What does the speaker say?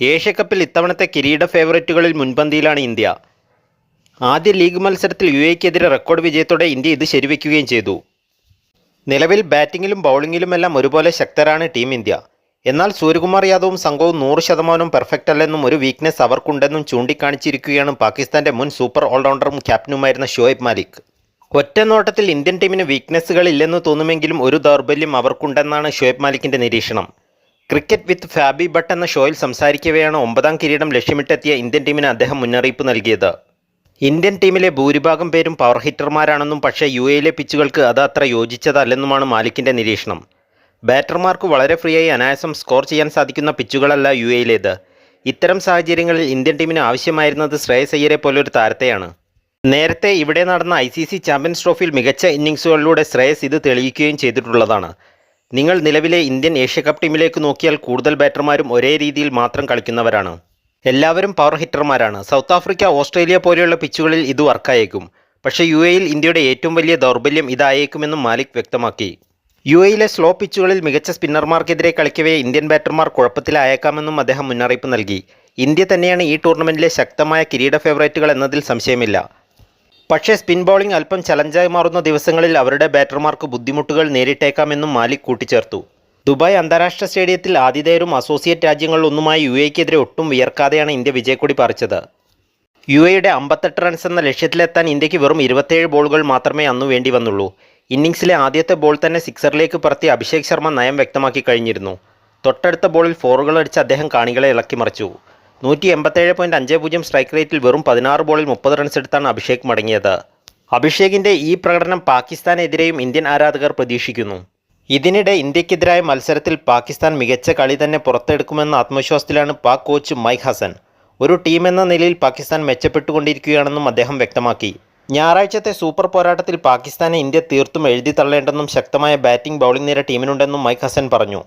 ഏഷ്യക്കപ്പിൽ ഇത്തവണത്തെ കിരീട ഫേവറേറ്റുകളിൽ മുൻപന്തിയിലാണ് ഇന്ത്യ. ആദ്യ ലീഗ് മത്സരത്തിൽ യു എക്കെതിരെ റെക്കോർഡ് വിജയത്തോടെ ഇന്ത്യ ഇത് ശരിവെക്കുകയും ചെയ്തു. നിലവിൽ ബാറ്റിങ്ങിലും ബൗളിങ്ങിലുമെല്ലാം ഒരുപോലെ ശക്തരാണ് ടീം ഇന്ത്യ. എന്നാൽ സൂര്യകുമാർ യാദവും സംഘവും നൂറ് ശതമാനവും പെർഫെക്റ്റ് അല്ലെന്നും ഒരു വീക്ക്നെസ് അവർക്കുണ്ടെന്നും ചൂണ്ടിക്കാണിച്ചിരിക്കുകയാണ് പാകിസ്ഥാന്റെ മുൻ സൂപ്പർ ഓൾറൗണ്ടറും ക്യാപ്റ്റനുമായിരുന്ന ഷോയബ് മാലിക്. ഒറ്റ നോട്ടത്തിൽ ഇന്ത്യൻ ടീമിന് വീക്ക്നെസ്സുകൾ ഇല്ലെന്ന് തോന്നുമെങ്കിലും ഒരു ദൗർബല്യം അവർക്കുണ്ടെന്നാണ് ഷോയബ് മാലിക്കിന്റെ നിരീക്ഷണം. ക്രിക്കറ്റ് വിത്ത് ഫാബി ഭട്ട് എന്ന ഷോയിൽ സംസാരിക്കവെയാണ് ഒമ്പതാം കിരീടം ലക്ഷ്യമിട്ടെത്തിയ ഇന്ത്യൻ ടീമിന് അദ്ദേഹം മുന്നറിയിപ്പ് നൽകിയത്. ഇന്ത്യൻ ടീമിലെ ഭൂരിഭാഗം പേരും പവർ ഹിറ്റർമാരാണെന്നും പക്ഷേ യു എയിലെ പിച്ചുകൾക്ക് അത് അത്ര യോജിച്ചതല്ലെന്നുമാണ് മാലിക്കിന്റെ നിരീക്ഷണം. ബാറ്റർമാർക്ക് വളരെ ഫ്രീയായി അനായാസം സ്കോർ ചെയ്യാൻ സാധിക്കുന്ന പിച്ചുകളല്ല യു എയിലേത്. ഇത്തരം സാഹചര്യങ്ങളിൽ ഇന്ത്യൻ ടീമിന് ആവശ്യമായിരുന്നത് ശ്രേയസ് അയ്യരെ പോലൊരു താരത്തെയാണ്. നേരത്തെ ഇവിടെ നടന്ന ഐ സി സി ചാമ്പ്യൻസ് ട്രോഫിയിൽ മികച്ച ഇന്നിങ്സുകളിലൂടെ ശ്രേയസ് ഇത് തെളിയിക്കുകയും ചെയ്തിട്ടുള്ളതാണ്. നിങ്ങൾ നിലവിലെ ഇന്ത്യൻ ഏഷ്യ കപ്പ് ടീമിലേക്ക് നോക്കിയാൽ കൂടുതൽ ബാറ്റർമാരും ഒരേ രീതിയിൽ മാത്രം കളിക്കുന്നവരാണ്. എല്ലാവരും പവർ ഹിറ്റർമാരാണ് സൗത്ത് ആഫ്രിക്ക ഓസ്ട്രേലിയ പോലെയുള്ള പിച്ചുകളിൽ ഇത് വർക്കായേക്കും പക്ഷേ യു എയിൽ ഇന്ത്യയുടെ ഏറ്റവും വലിയ ദൗർബല്യം ഇതായേക്കുമെന്നും മാലിക് വ്യക്തമാക്കി. യു എയിലെ സ്ലോ പിച്ചുകളിൽ മികച്ച സ്പിന്നർമാർക്കെതിരെ കളിക്കവേ ഇന്ത്യൻ ബാറ്റർമാർ കുഴപ്പത്തിലായേക്കാമെന്നും അദ്ദേഹം മുന്നറിയിപ്പ് നൽകി. ഇന്ത്യ തന്നെയാണ് ഈ ടൂർണമെന്റിലെ ശക്തമായ കിരീട ഫേവറേറ്റുകൾ എന്നതിൽ സംശയമില്ല. പക്ഷേ സ്പിൻ ബോളിംഗ് അല്പം ചലഞ്ചായി മാറുന്ന ദിവസങ്ങളിൽ അവരുടെ ബാറ്റർമാർക്ക് ബുദ്ധിമുട്ടുകൾ നേരിട്ടേക്കാമെന്നും മാലിക് കൂട്ടിച്ചേർത്തു. ദുബായ് അന്താരാഷ്ട്ര സ്റ്റേഡിയത്തിൽ ആതിഥേയരും അസോസിയേറ്റ് രാജ്യങ്ങളിലൊന്നുമായി യു എക്കെതിരെ ഒട്ടും വിയർക്കാതെയാണ് ഇന്ത്യ വിജയക്കൊടി പറിച്ചത്. യു എയുടെ അമ്പത്തെട്ട് റൺസ് എന്ന ലക്ഷ്യത്തിലെത്താൻ ഇന്ത്യയ്ക്ക് വെറും ഇരുപത്തേഴ് ബോളുകൾ മാത്രമേ അന്നു വേണ്ടി വന്നുള്ളൂ. ഇന്നിംഗ്സിലെ ആദ്യത്തെ ബോൾ തന്നെ സിക്സറിലേക്ക് പറത്തി അഭിഷേക് ശർമ്മ നയം വ്യക്തമാക്കി കഴിഞ്ഞിരുന്നു. തൊട്ടടുത്ത ബോളിൽ ഫോറുകൾ അടിച്ച് അദ്ദേഹം കാണികളെ ഇളക്കിമറിച്ചു. നൂറ്റി എൺപത്തേഴ് പോയിന്റ് അഞ്ച് പൂജ്യം സ്ട്രൈക്ക് റേറ്റിൽ വെറും പതിനാറ് ബോളിൽ മുപ്പത് റൺസ് എടുത്താണ് അഭിഷേക് മടങ്ങിയത്. അഭിഷേകിന്റെ ഈ പ്രകടനം പാകിസ്ഥാനെതിരെയും ഇന്ത്യൻ ആരാധകർ പ്രതീക്ഷിക്കുന്നു. ഇതിനിടെ ഇന്ത്യക്കെതിരായ മത്സരത്തിൽ പാകിസ്ഥാൻ മികച്ച കളി തന്നെ പുറത്തെടുക്കുമെന്ന ആത്മവിശ്വാസത്തിലാണ് പാക് കോച്ച് മൈക്ക് ഹസൻ. ഒരു ടീം എന്ന നിലയിൽ പാകിസ്ഥാൻ മെച്ചപ്പെട്ടുകൊണ്ടിരിക്കുകയാണെന്നും അദ്ദേഹം വ്യക്തമാക്കി. ഞായറാഴ്ചത്തെ സൂപ്പർ പോരാട്ടത്തിൽ പാകിസ്ഥാനെ ഇന്ത്യ തീർത്തും എഴുതി തള്ളേണ്ടെന്നും ശക്തമായ ബാറ്റിംഗ് ബൗളിംഗ് നിര ടീമിനുണ്ടെന്നും മൈക്ക് ഹസൻ പറഞ്ഞു.